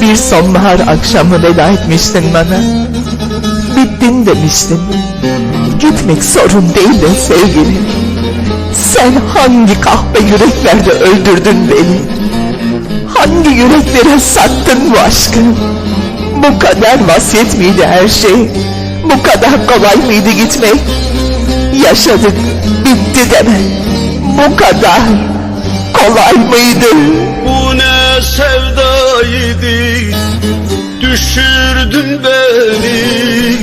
Bir sonbahar akşamı veda etmiştin bana. Bittin demiştin. Gitmek sorun değil de sevgili. Sen hangi kahpe yüreklerle öldürdün beni? Yüreklere sattın bu aşkı? Bu kadar vasiyet miydi her şey? Bu kadar kolay mıydı gitmek? Yaşadık, bitti deme. Bu kadar kolay mıydı? Bu ne sevdaydı Düşürdün beni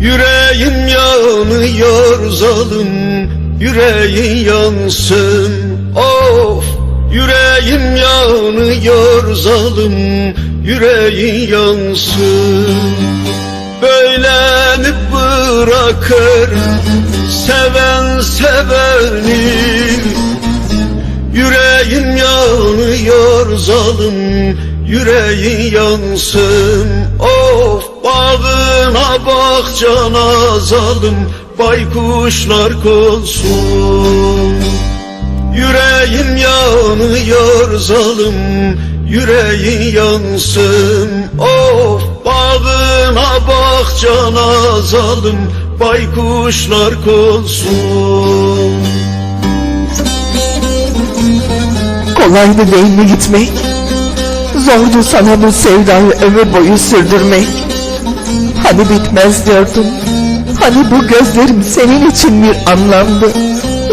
Yüreğim yanıyor zalim Yüreğin yansın Of Yüreğim yanıyor zalim Yüreğin yansın. Böyle mi bırakır Seven seveni. Yüreğim yanıyor zalim Yüreğin yansın. Of bağına bahçana zalim Baykuşlar konsun Yüreğim yanıyor zalim Yüreğin yansın Of bağına bahçana zalim Baykuşlar konsun Kolaydı değil mi gitmek? Zordu sana bu sevdayı ömür boyu sürdürmek. Hani bitmez diyordun. Hani bu gözlerim senin için bir anlamdı.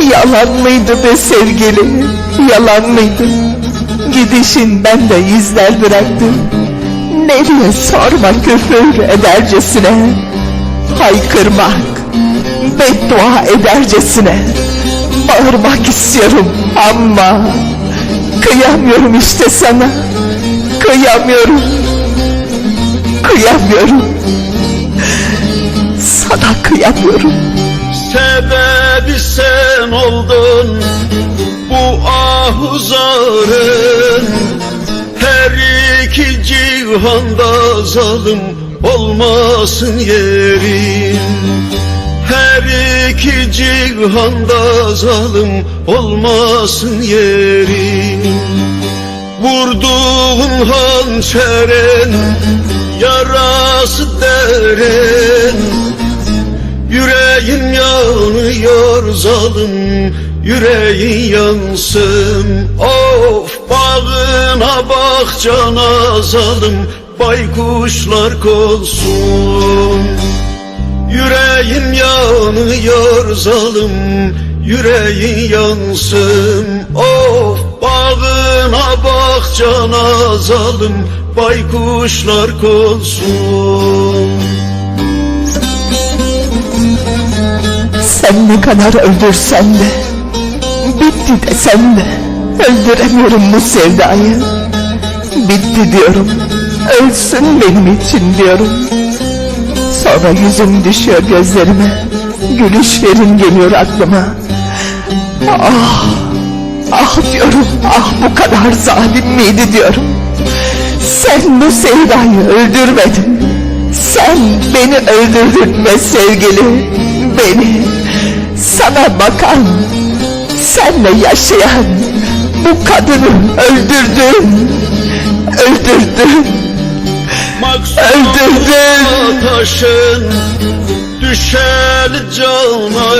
Yalan mıydı be sevgili? Yalan mıydı? Gidişin bende izler bıraktı. Nereye sorma küfür edercesine. Haykırmak, beddua edercesine. Bağırmak istiyorum ama kıyamıyorum işte sana. Kıyamıyorum. Kıyamıyorum. Sana kıyamıyorum. Sebebi sen oldun. Bu ahuzarın Her iki cihanda zalim olmasın yerin. Her iki cihanda zalim olmasın yerin. Vurduğun hançerin yarası derin Yüreğim yanıyor zalim Yüreğin yansın. Of bağına bahçana zalim Baykuşlar konsun. Yüreğim yanıyor zalim Yüreğin yansın. Of bağına bahçana zalim Baykuşlar konsun Sen ne kadar öldürsen de Bitti desem de Öldüremiyorum bu sevdayı. Bitti diyorum Ölsün benim için diyorum. Sonra yüzüm düşüyor gözlerime Gülüşlerin geliyor aklıma. Ah Ah diyorum Ah bu kadar zalim miydi diyorum. Sen bu sevdayı öldürmedin. Sen beni öldürdün be sevgili Beni Sana bakan Senle yaşayan Bu kadını öldürdün Öldürdün Öldürdün. taşın düşer cana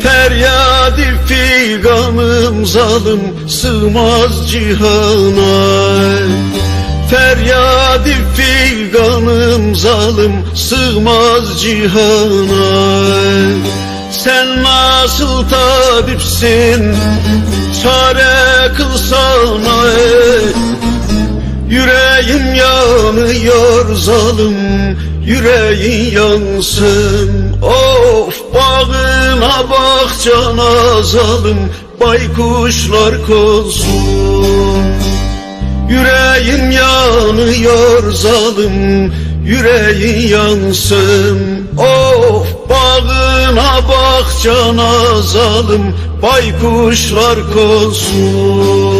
Feryadi figanım zalim sığmaz cihana. Feryadi figanım zalim sığmaz cihana Sen nasıl tabipsin? Çare kılsana Yüreğim yanıyor zalim Yüreğin yansın. Of bağına bahçana zalim Baykuşlar konsun. Yüreğim yanıyor zalim Yüreğin yansın. Of bağına bahçana zalim Baykuşlar konsun